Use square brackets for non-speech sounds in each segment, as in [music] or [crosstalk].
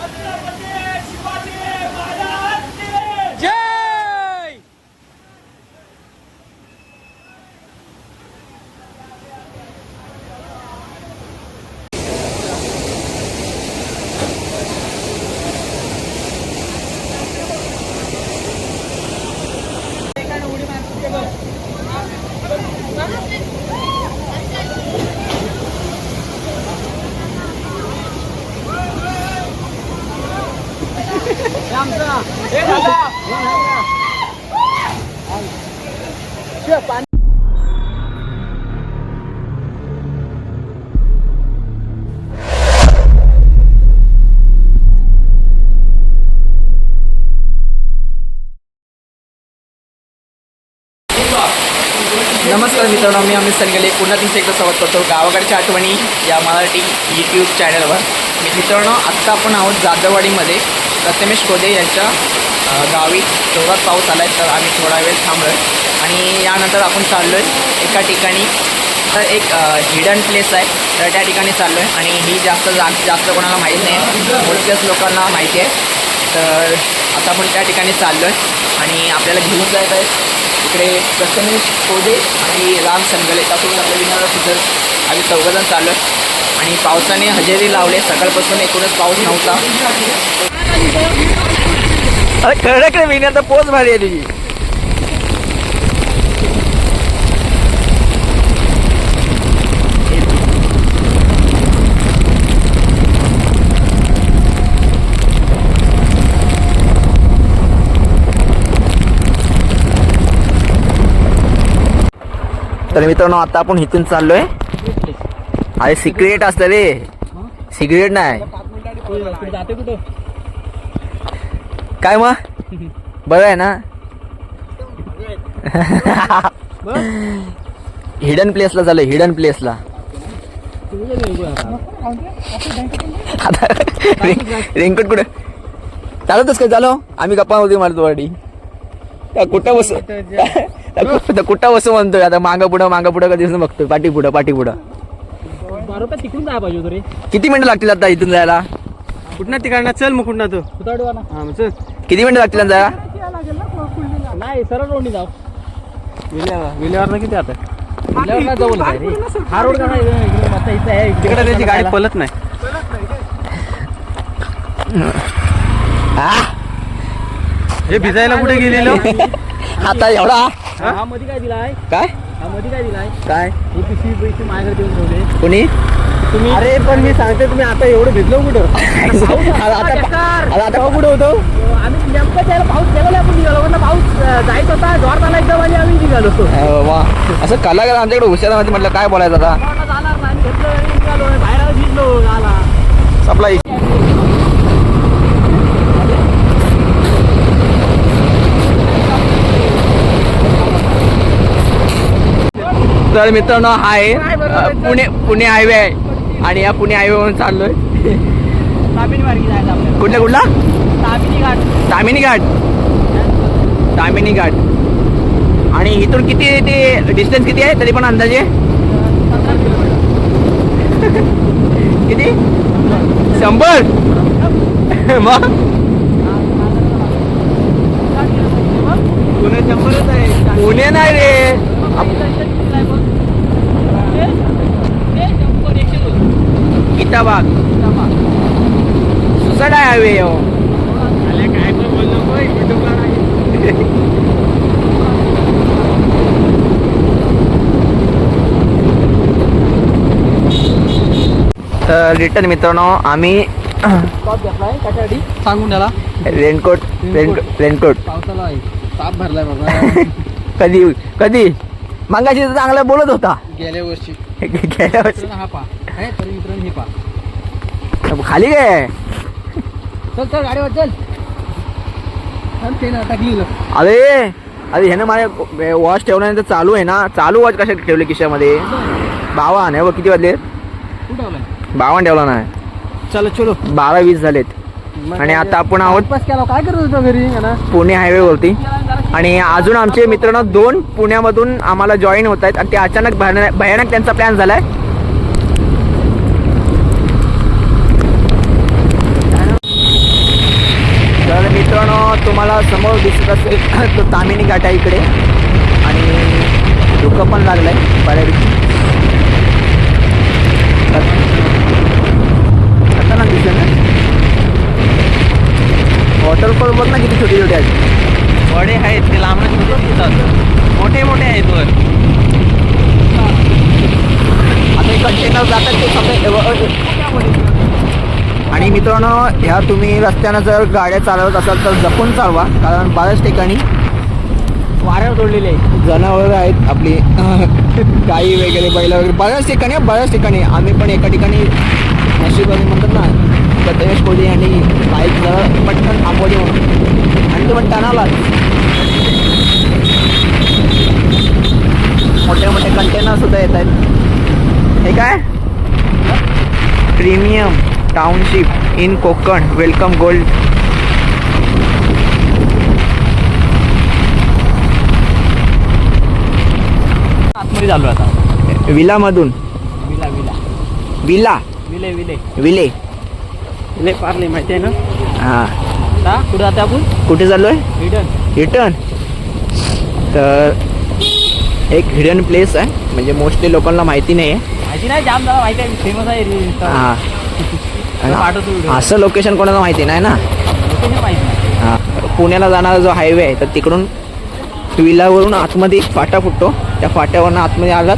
जय मित्रांनो मी अमित सनगले पुन्हा तुमचं एकदा स्वागत करतो. गावाकडच्या आठवणी या मराठी यूट्यूब चॅनलवर मी मित्रांनो आत्ता आपण आहोत जाधववाडीमध्ये प्रथमेश कोदे यांच्या गावी जोरात पाऊस आला आहे तर आम्ही थोडा वेळ थांबलो आहे आणि यानंतर आपण चाललो आहे एका ठिकाणी. तर एक हिडन प्लेस आहे. तर त्या ठिकाणी चाललो आहे आणि ही जास्त जा जास्त कोणाला माहीत नाही. मोजक्याच लोकांना माहिती आहे. तर आता आपण त्या ठिकाणी चाललो आहे आणि आपल्याला घेऊन जायचं आहे इकडे प्रथमेश कोदे आणि राम संगले. त्यासोबत आपल्या विनारा सुद्धा आम्ही चौघजण चाललो. आहे आणि पावसाने हजेरी लावले. सकाळपासून एकूणच पाऊस नव्हता. अरे खरं रे विना तर पोच भारी आहे तुझी. तर मित्रांनो आता आपण इथून चाललोय. अरे सिक्रेट असतं रे. सिक्रेट नाही. काय मग? बरं आहे ना? हिडन प्लेसला चालू हिडन प्लेसला आता रेनकोट कुठे? चालतच काय चालू. आम्ही गप्पा होती मारतो वाडी. कुठं बस? कुठं बसू म्हणतोय? आता मागं पुढं मागं पुढं कधी बघतोय? पाठी पुढं पाठी पुढं तिकडून जायला पाहिजे होतं रे. किती मिनिटं लागतील आता इथून जायला? कुठं तिकडनं? चल मग कुठं तू. कुताडवाला हा मग चल. किती मिनिटं लागतील जायला नाही सरळ रोडनी जाऊ. विल्यावर विल्यावर किती आता? किल्ल्यावर नाही जाऊ काय रे हा रोड का नाही इकडे मस्त इथं आहे इकडे. तिकडे त्याची गाडी पलत नाही. हा? हे भिजायला कुठे गेलेलो? [laughs] आता एवढा? हा मध्ये काय दिलाय? काय? हा मध्ये काय दिलाय? काय? हे पिशवी पैसे माझ्याकडे देऊन ठेवले. कोणी? तुम्ही? अरे पण मी सांगते तुम्ही आता एवढं भिजलो कुठं? आता आता आता कुठं होतो? आम्ही नेमकं त्याला पाऊस गेला आपण निघालो म्हणलं पाऊस जायचा होता जोर झाला एकदम आणि आम्ही निघालो. वा. असं कलाकार आमच्याकडे हुशारमध्ये म्हटलं काय बोलायचं आता? बाहेर आलो, भिजलो गाला सप्लाय तर मित्रांनो हा आहे पुणे पुणे हायवे आहे. आणि या पुणे हायवेवरून चाललोय. कुठला कुठला? तामिनी घाट तामिनी घाट आणि इथून किती ते डिस्टन्स किती आहे? तरी पण अंदाजे? [laughs] किती? शंभर? [laughs] मग? पुणे शंभरच आहे. पुणे नाही रे. गीताबाग सुसाट आहे हायवे हो. तर रिटर्न मित्रांनो आम्ही सांगून त्याला रेनकोट रेनकोट. रेनकोट. पावसाला आहे. ताप भरलाय बाबा [laughs] कधी कधी? मागाशी तर चांगला बोलत होता. गेल्या वर्षी. [laughs] गेल्या वर्षी. हा पा. आहे तरी मित्रांनो हे पा. खाली काय चल चल गाडीवर चल. ना अरे अरे ह्यानं माझ्या वॉच ठेवल्यानंतर चालू आहे ना चालू वॉच कशा ठेवले खिशामध्ये? बावन आहे बघ किती वाजले बावन ठेवला नाही. चलो चलो. बारा वीस झालेत. आणि आता आपण आहोत काय करत होतो घरी? ना? पुणे हायवेवरती आणि अजून आमचे मित्रांनो दोन पुण्यामधून आम्हाला जॉईन होत आहेत आणि ते अचानक भयानक त्यांचा प्लॅन झालाय. तुम्हाला समोर दिसत असेल [coughs] तो तामिनी घाट आहे इकडे. आणि धुकं पण लागलं आहे बऱ्यापैकी दिसेल ना? वॉटरफॉल बघ ना किती छोटे छोटे आहेत. वडे आहेत ते लांब दिसतात मोठे मोठे आहेत वर. आता कंटेनर जातात ते सगळे आणि मित्रांनो ह्या तुम्ही रस्त्यानं जर गाड्या चालवत असाल तर जपून चालवा कारण बऱ्याच ठिकाणी वाऱ्यावर तोडलेले आहेत. जनावरं आहेत आपली. [laughs] गाई वगैरे बैल वगैरे. बऱ्याच ठिकाणी बऱ्याच ठिकाणी. आम्ही पण एका ठिकाणी नशिबाने म्हणतात ना प्रथमेश कोहली यांनी बाईक पटकन थांबवली म्हणून आणि तो पण टनाला मोठे मोठे कंटेनर सुद्धा येत आहेत. हे काय? Premium township in Konkan welcome gold आतमध्ये चालू आहे आता. विलामधून. Villa villa. Villa. Vile Vile. Vile. Vile Parle माहिती आहे ना? हां. आता कुठं जाते आपण? कुठे चाललोय? रिटर्न रिटर्न तर एक हिडन प्लेस आहे. म्हणजे मोस्टली लोकांना माहिती नाही आहे माहिती नाही जाम झाला माहिती आहे. फेमस आहे. हां. [laughs] [laughs] असं लोकेशन कोणाला माहिती नाही ना? हां. पुण्याला जाणारा जो हायवे आहे तर तिकडून विलावरून आतमध्ये एक फाटा फुटतो. त्या फाट्यावरनं आतमध्ये आलात.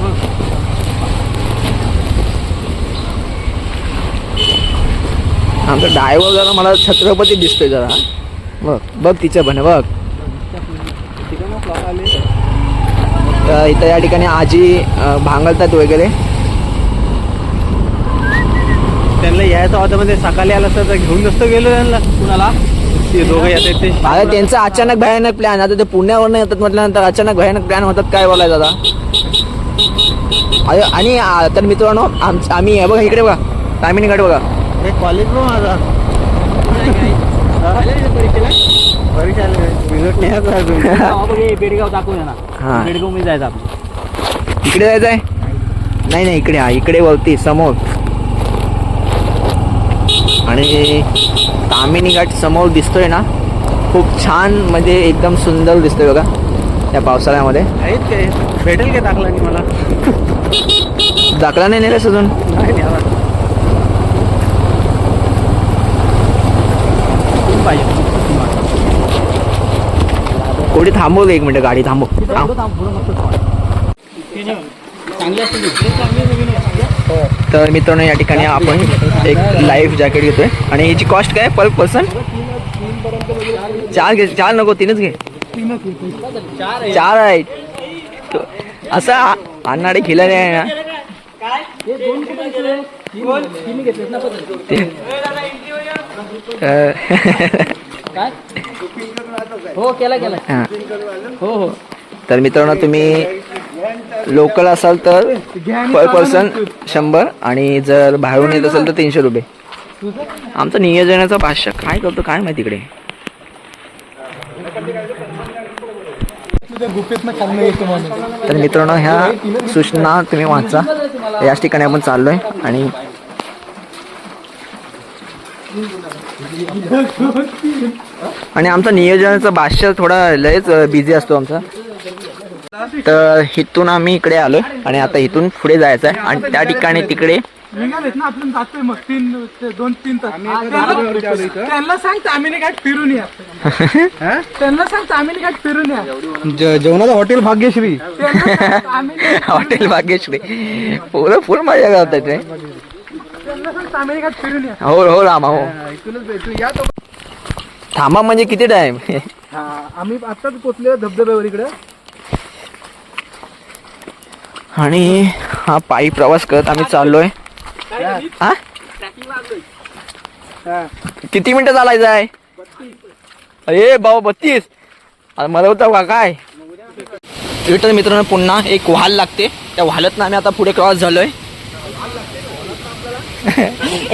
आमचा ड्रायव्हर जरा मला छत्रपती दिसतोय जरा. बघ बघ तिच्या पण बघ. तर इथं या ठिकाणी आजी भांगलतात वगैरे. त्यांना यायचं होतं म्हणजे सकाळी आलं असतं तर घेऊन नसतं गेलो त्यांना. कुणाला? ते दोघं येतात ते. आता त्यांचा अचानक भयानक प्लॅन आता ते पुण्यावरनं येतात म्हटल्यानंतर अचानक भयानक प्लॅन होतात काय बोलायचं आता? अरे आणि आ, तर मित्रांनो आम आम्ही हे बघा इकडे बघा. तामिनी घाट बघा. कॉलेज पण माझा. रिझल्ट नाही अजून. [laughs] हे बेडगाव दाखवूया ना हां. बेडगावमध्ये जायचं आपण. इकडे जायचं आहे नाही नाही इकडे हा इकडे वरती समोर. आणि तामिनी घाट समोर दिसतोय ना खूप छान म्हणजे एकदम सुंदर दिसतोय बघा त्या पावसाळ्यामध्ये. भेटेल काय दाखला नाही मला? दाखला नाही नेलं अजून. कोण पाहिजे. कोणी थांबवलं एक मिनिट गाडी थांबव. थांब. चांगली तर मित्रांनो या ठिकाणी आपण एक लाईफ जॅकेट घेतोय. आणि याची कॉस्ट काय? पर पर्सन चार घे चार नको तीनच घे. चार आहेत तो- असं अन्नाडे खिलारी आहे ना. हे केला केला. हो हो. तर मित्रांनो तुम्ही लोकल असाल तर पर पर्सन शंभर आणि जर बाहेरून येत असेल तर तीनशे रुपये. आमचा नियोजनाचा भाष्य काय करतो काय माहिती इकडे? तर मित्रांनो ह्या सूचना तुम्ही वाचा. याच ठिकाणी आपण चाललोय आणि [laughs] आणि आमचा नियोजनाचा भाष्य थोडा लयच बिझी असतो आमचा. तर इथून आम्ही इकडे आलोय आणि आता इथून पुढे जायचं आहे. आणि त्या ठिकाणी तिकडे निघालेत ना आपण जातोय मग. तीन ते दोन तीन तास. त्यांना- त्यांना सांग तामिनी घाट फिरून या. [laughs] त्यांना सांग तामिनी घाट फिरून या. जे- जेवणाचं हॉटेल भाग्यश्री. [laughs] हॉटेल भाग्यश्री. पुरं फुल मजा करतात फिरून या. हो हो रामा हो. इथूनच भेटू. या तो थांबा म्हणजे किती टाइम हा आम्ही आताच पोचलो धबधब्यावर इकडे. आणि हा पायी प्रवास करत आम्ही चाललोय. हा? किती मिनिटं चालायचं आहे? अरे भाऊ बत्तीस. मला होतं का? काय? रिटर्न मित्रांनो पुन्हा एक वाहल लागते. त्या वाहलत आम्ही आता पुढे क्रॉस झालोय.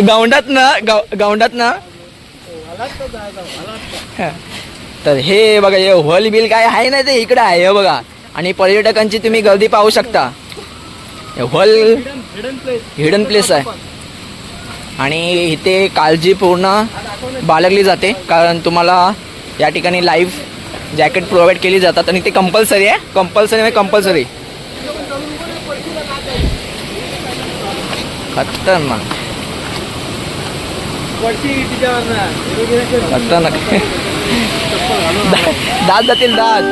गावंडात ना गाव गावंडात ना तर हे बघा हे होल बिल काय आहे ना ते इकडे आहे हे बघा. आणि पर्यटकांची तुम्ही गर्दी पाहू शकता. हे हिडन प्लेस आहे. आणि इथे काळजीपूर्ण बाळगली जाते कारण तुम्हाला या ठिकाणी लाईव्ह जॅकेट प्रोव्हाइड केली जातात. आणि ते कंपल्सरी आहे. कंपल्सरी म्हणजे कंपल्सरी खतरनाक. खतरनाक. [laughs] दा- दात जातील दात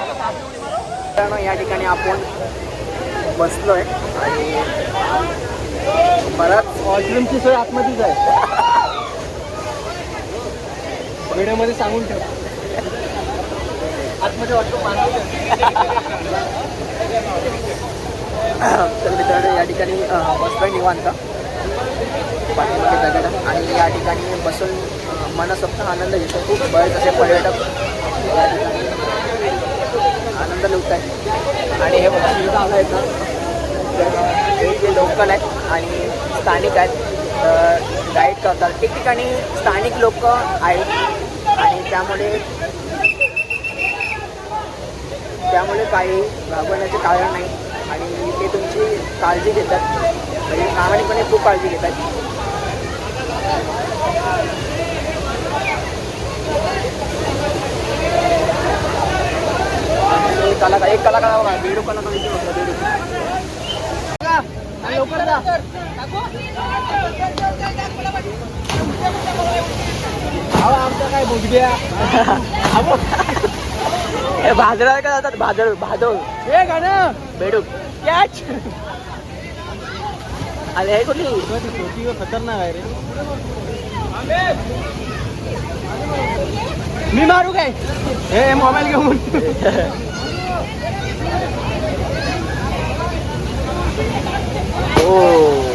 मित्रांनो या ठिकाणी आपण बसलोय. आणि बराच वॉशरूमची सोय आतमध्येच आहे. व्हिडिओमध्ये सांगून ठेव. आतमध्ये वॉशरूम तर मित्रांनो या ठिकाणी अं, बसलोय निवांत. आणि या ठिकाणी बसून मनसोक्त आनंद घेतो. खूप बरेच असे पर्यटक आनंद लुटत आहेत आणि हे बघा ही आहेत तर हे जे लोकल आहेत आणि स्थानिक आहेत गाईड करतात. ठिकठिकाणी स्थानिक लोक आहेत. आणि त्यामुळे त्यामुळे काही घाबरण्याचे कारण नाही. आणि ते तुमची काळजी घेतात. म्हणजे प्रामाणिकपणे खूप काळजी घेतात. कलाकार एक कलाकार बघा बेडू कलाकार इथे बघा, बेडू. लवकर जा. आमचं काय हे भाजरा का जातात? भाजर भादळ हे गाणं. बेडूक. कॅच अरे हे कुठली? छोटी खतरनाक आहे रे मी मारू काय? [laughs] हे मोबाईल घेऊन. [laughs] हो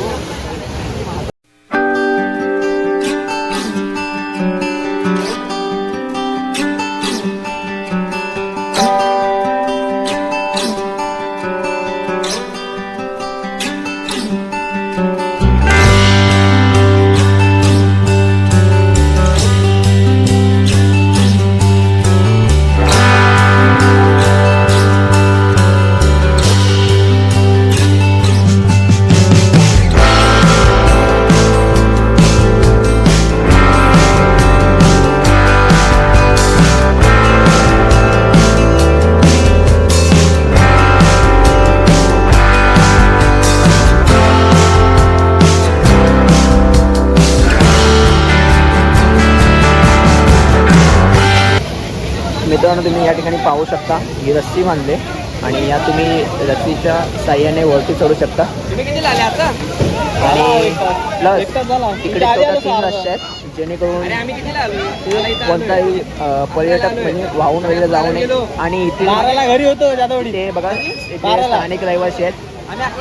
ही रस्सी बांधले आणि या तुम्ही रस्सीच्या साह्याने वरती चढू शकता. आणि प्लस इकडे तीन रस्ते आहेत जेणेकरून कोणताही पर्यटक म्हणजे वाहून वगैरे जाऊ नये. आणि इथे ते बघा. स्थानिक रहिवासी आहेत.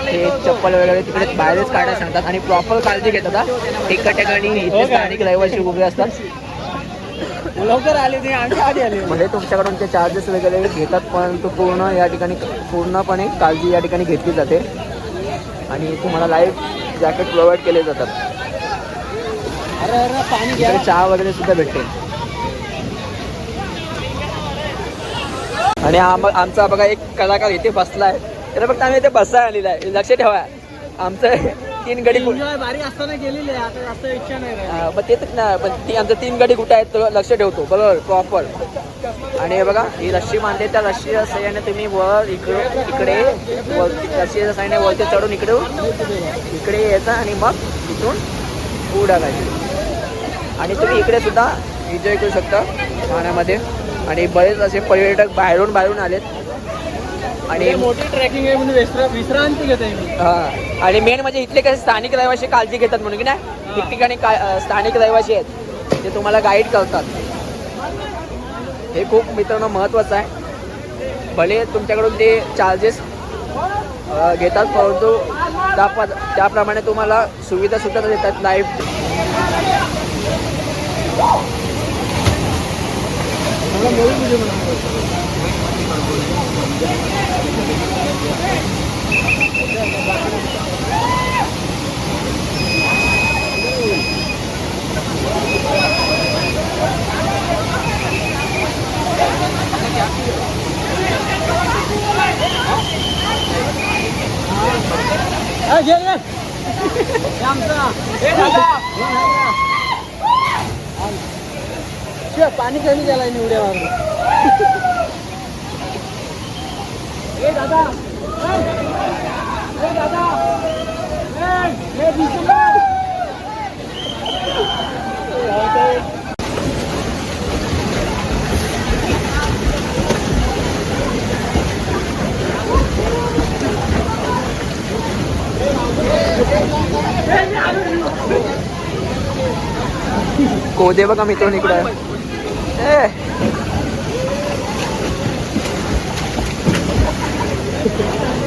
ते. चप्पल वगैरे तिकडे बाहेरच काढायला सांगतात. आणि प्रॉपर काळजी घेतात हा. एका ठिकाणी हो इथे का? स्थानिक रहिवासी उभे असतात. लवकर आले ते आधी आले म्हणजे तुमच्याकडून ते चार्जेस वगैरे घेतात परंतु पूर्ण या ठिकाणी पूर्णपणे काळजी या ठिकाणी घेतली जाते. आणि तुम्हाला लाईव्ह जॅकेट प्रोव्हाइड केले जातात. अरे अरे पाणी घ्या. चहा वगैरे सुद्धा भेटते. आणि आम आमचा बघा एक कलाकार इथे बसला आहे त्याला फक्त आम्ही इथे बसायला आलेला आहे. लक्ष ठेवा. आमचं तीन गडी भारी असताना गेलेले आता जास्त इच्छा नाही पण ते तर ना पण ती आमचं तीन गडी कुठे आहेत तो लक्ष ठेवतो बरोबर प्रॉपर आणि हे बघा ही रस्सी बांधते त्या रस्सीच्या सहाय्याने तुम्ही वर इकडे इकडे रस्सीच्या सहाय्याने वरती चढून इकडे इकडे यायचं आणि मग तिथून उड्या घालायची आणि तुम्ही इकडे सुद्धा एन्जॉय करू शकता पाण्यामध्ये आणि बरेच असे पर्यटक बाहेरून बाहेरून आलेत. आणि हे मोठी ट्रेकिंग आहे म्हणून विश्रा- विश्रांती घेत आहे मी. हा. आणि मेन म्हणजे इथले कसे स्थानिक रहिवासी काळजी घेतात म्हणून की नाही? ठिकठिकाणी स्थानिक रहिवासी आहेत ते तुम्हाला गाईड करतात. हे खूप मित्रांनो महत्त्वाचं आहे. भले तुमच्याकडून ते चार्जेस घेतात परंतु त्या त्याप्रमाणे तुम्हाला सुविधा सुद्धा देतात लाईफ हा, घे, घे. हे आमचा. शिवाय पाणी कमी गेलाय निवड्यावर ए दादा ए दादा ए, ए, दिसलं? कोदे बघा मित्रांनो इकडे ए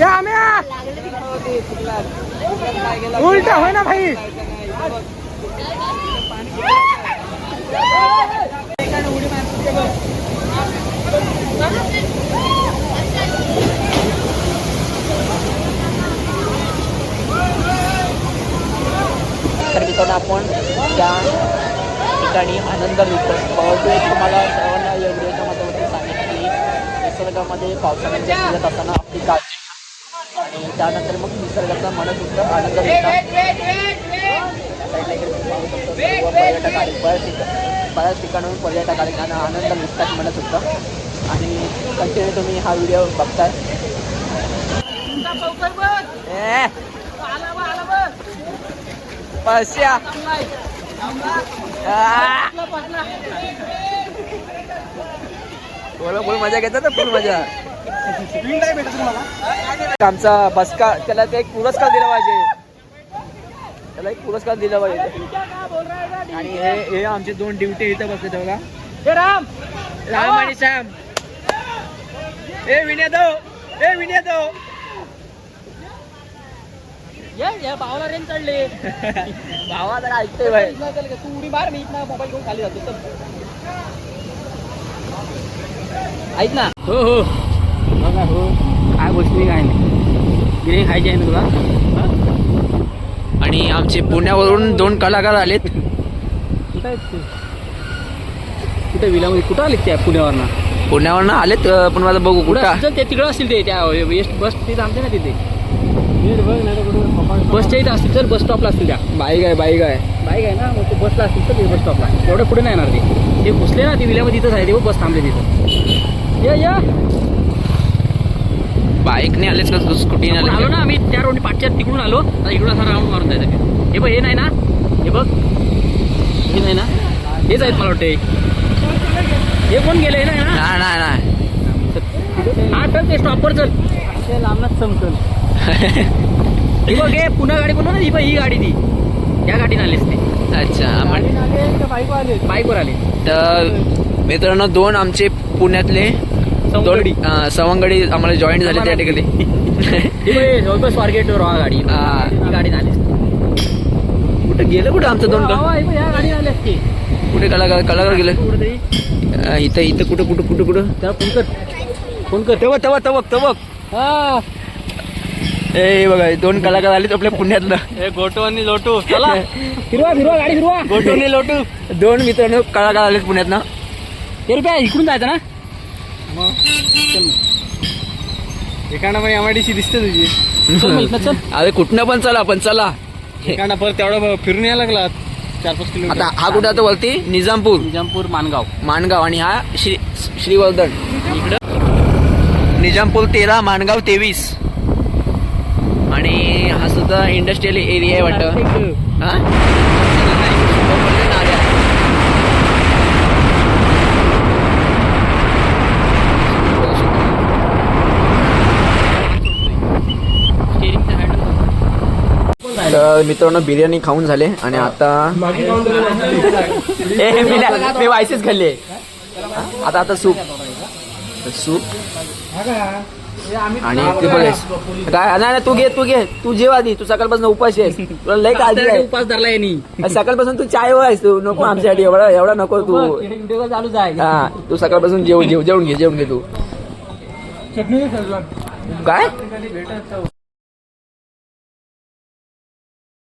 या आम्या उलटा होय ना भाई. तर मित्रांनो आपण त्या ठिकाणी आनंद लुटतो परंतु एक तुम्हाला सर्वांना या व्हिडिओच्या माध्यमातून सांगितलं की निसर्गामध्ये पावसाळ्याच्या फिरत असताना आपली काळजी. आणि त्यानंतर मग निसर्गाचा मनसुक्त आनंद सर्व पर्यटक आले बऱ्याच ठिकाण बऱ्याच ठिकाणून पर्यटक आले आणि आनंद लुटतात मनसुक्त आणि कंटिन्यू तुम्ही हा व्हिडिओ बघताय. आ! बोला बोल मजा घेतात ना फुल मजा. आमचा बसका त्याला ते एक पुरस्कार दिला पाहिजे. त्याला एक पुरस्कार दिला पाहिजे. आणि हे हे आमचे दोन ड्युटी इथे बसले तेव्हा हे राम. राम आणि श्याम. ए विनय ए विनय ये ये भावाला रेंज चढले. [laughs] भावा जरा भाई चल, तू उडी मार मी इथनं मोबाईल घेऊन खाली जातो. ऐक ना. हो हो. बघा हो. काय गोष्टी काय नाही. गिरे खायची आहे ना तुला? आणि आमचे पुण्यावरून दोन कलाकार आलेत. कुठं आहेत कुठे विलामध्ये कुठं आले त्या पुण्यावरनं? पुण्यावरनं आलेत पण माझं बघू कुठं. ते तिकडं असतील ते त्या वेस्ट बस ते थांबते ना तिथे. बसच्या इथे असतील चल बस स्टॉपला असतील त्या. बाईक आहे बाईक आहे. बाईक आहे ना मग ते बसला असतील तर ते बस स्टॉपला एवढं पुढे नाही येणार ते. ते घुसले ना ते विल्यामध्ये तिथंच आहे ते. बस थांबले तिथं. या या. बाईकने आलेच का स्कूटीने आपण आलो? आले ना आम्ही त्या रोडने पाठच्या तिकडून आलो. आता इकडून असा राऊंड मारून जायचं हे बघ हे नाही ना. हे बघ. हे नाही ना. हेच आहेत मला वाटते हे कोण गेले नाही ना? नाही नाही नाही. हा चल ते स्टॉपवर चल. ते लांबनच चमकल ही बघ हे पुन्हा गाडी बोलू ना ही बघ ही गाडी ती. या गाडीने आलीस ते. अच्छा बाईकवर आले आले. तर मित्रांनो दोन आमचे पुण्यातले सवंगडी. दोन अं, सवंगडी आम्हाला जॉईन झाले त्या ठिकाणी. हे बघ, जवळपास स्वारगेट रॉ गाडी. हा. ही गाडी झाली कुठे गेलं कुठं आमचं दोन का या गाडी झाली असते कुठे कलाकार कलाकार गेलं? कुठेतरी अं, इथं इथं कुठं कुठं कुठं कुठं? त्याला फोन कर. फोन कर. तवक तवक तवक तवक हा. ए बघा दोन कलाकार आले आपल्या पुण्यातलं. हे गोटू आणि लोटू चला. [laughs] फिरवा फिरवा गाडी फिरवा. गोटू आणि लोटू. दोन मित्रांनो कलाकार आलेत पुण्यातनं. हे रुपया इकडून जायचं ना? एकाना पण एमआयडीसी दिसते तुझी. चल मग इथनं चल. अरे कुठनं पण चला पण चला. एकाना परत तेवढं फिरून यायला लागला चार पाच किलोमीटर. आता हा कुठं आता वरती? निजामपूर. निजामपूर मानगाव. माणगाव आणि हा श्री श्रीवर्धन. इकडं? निजामपूर तेरा माणगाव तेवीस. आणि हा सुद्धा इंडस्ट्रियल एरिया आहे वाटतं. हा? तर मित्रांनो बिर्याणी खाऊन झाले आणि आता ए, [laughs] मी वायसेच खाल्ली आहे. आता आता सूप. सूप? आणि काय? नाही नाही, तू घे तू घे. तू जेव आधी. तू सकाळपासून उपाशी आहेस. तुला लय काळजी आहे. उपास धरला यांनी. सकाळपासून तू चाय आहेस. तू नको आमच्यासाठी. एवढा एवढा नको तू. व्हिडिओ आहे. हा तू सकाळपासून जेव जेव जेवण घे जेवण घे तू. चटणी काय?